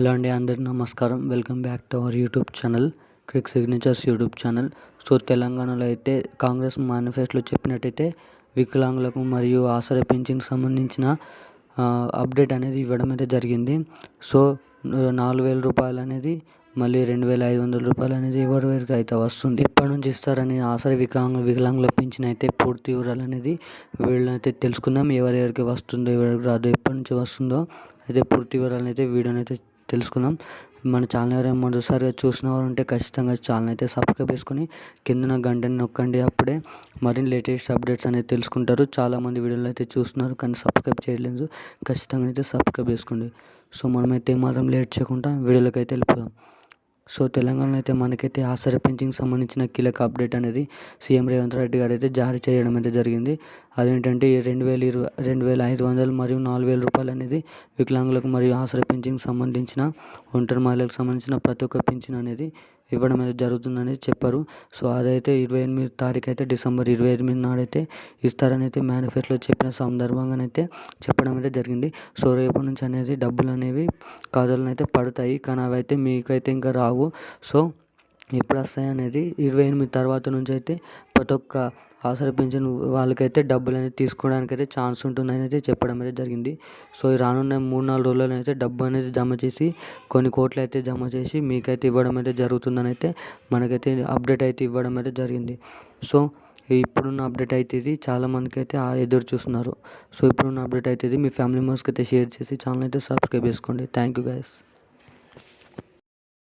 Hello అండి అందరికి నమస్కారం. Welcome back to our YouTube channel Crick Signatures YouTube channel. So తెలంగాణలో అయితే కాంగ్రెస్ మేనిఫెస్టోలో చెప్పినట్టయితే వికలాంగులకు మరియు ఆసరా పింఛన్కి సంబంధించిన అప్డేట్ అనేది ఇవ్వడం అయితే జరిగింది. సో నాలుగు వేల రూపాయలు అనేది మళ్ళీ రెండు వేల ఐదు వందల రూపాయలు అనేది ఎవరెవరికి అయితే వస్తుంది ఎప్పటి నుంచి ఇస్తారని ఆసరా వికలాంగుల వికలాంగుల పింఛన్ అయితే పూర్తి వివరాలు అనేది వీళ్ళనైతే తెలుసుకుందాం. ఎవరెవరికి వస్తుందో ఎవరికి రాదో ఎప్పటి నుంచి వస్తుందో అయితే పూర్తి వివరాలు అయితే వీడియోని అయితే తెలుసుకుందాం. మన ఛానల్ ఎవరైనా మొదటిసారిగా చూసిన వారు ఉంటే ఖచ్చితంగా ఛానల్ అయితే సబ్స్క్రైబ్ చేసుకొని కిందన గంటని నొక్కండి అప్పుడే మరిన్ని లేటెస్ట్ అప్డేట్స్ అనేది తెలుసుకుంటారు. చాలామంది వీడియోలు అయితే చూస్తున్నారు కానీ సబ్స్క్రైబ్ చేయలేదు ఖచ్చితంగా అయితే సబ్స్క్రైబ్ చేసుకోండి. సో మనమైతే మాత్రం లేట్ చేయకుండా వీడియోలోకి అయితే వెళ్ళిపోదాం. సో తెలంగాణలో అయితే మనకైతే ఆసరా పింఛన్కి సంబంధించిన కీలక అప్డేట్ అనేది సీఎం రేవంత్ రెడ్డి గారు అయితే జారీ చేయడం అయితే జరిగింది. అదేంటంటే రెండు వేల ఇరవై రెండు వేల ఐదు వందలు మరియు నాలుగు వేల రూపాయలు అనేది వికలాంగులకు మరియు ఆసరా పెంచింగ్ సంబంధించిన ఒంటరి మహిళలకు సంబంధించిన ప్రతి ఒక్క పింఛన్ అనేది ఇవ్వడం అయితే జరుగుతుందని చెప్పారు. సో అదైతే ఇరవై ఎనిమిది తారీఖు అయితే డిసెంబర్ ఇరవై ఎనిమిది నాడైతే ఇస్తారని అయితే మేనిఫెస్టోలో చెప్పిన సందర్భంగానైతే చెప్పడం అయితే జరిగింది. సో రేపు నుంచి అనేది డబ్బులు అనేవి ఖాతాలో అయితే పడతాయి. కానీ అవి అయితే మీకైతే ఇంకా రావు. సో ఎప్పుడు వస్తాయి అనేది ఇరవై ఎనిమిది తర్వాత నుంచి అయితే ప్రతి ఒక్క ఆసరా పింఛన్ వాళ్ళకైతే డబ్బులు అనేది తీసుకోవడానికి అయితే ఛాన్స్ ఉంటుందని అయితే చెప్పడం అయితే జరిగింది. సో ఈ రానున్న మూడు నాలుగు రోజుల్లో అయితే డబ్బు అనేది జమ చేసి కొన్ని కోట్లు అయితే జమ చేసి మీకైతే ఇవ్వడం అయితే జరుగుతుందని అయితే మనకైతే అప్డేట్ అయితే ఇవ్వడం అయితే జరిగింది. సో ఇప్పుడున్న అప్డేట్ అయితే ఇది చాలామందికి అయితే ఎదురు చూస్తున్నారు. సో ఇప్పుడున్న అప్డేట్ అయితే ఇది మీ ఫ్యామిలీ మెంబర్స్కి అయితే షేర్ చేసి ఛానల్ అయితే సబ్స్క్రైబ్ చేసుకోండి. Thank you guys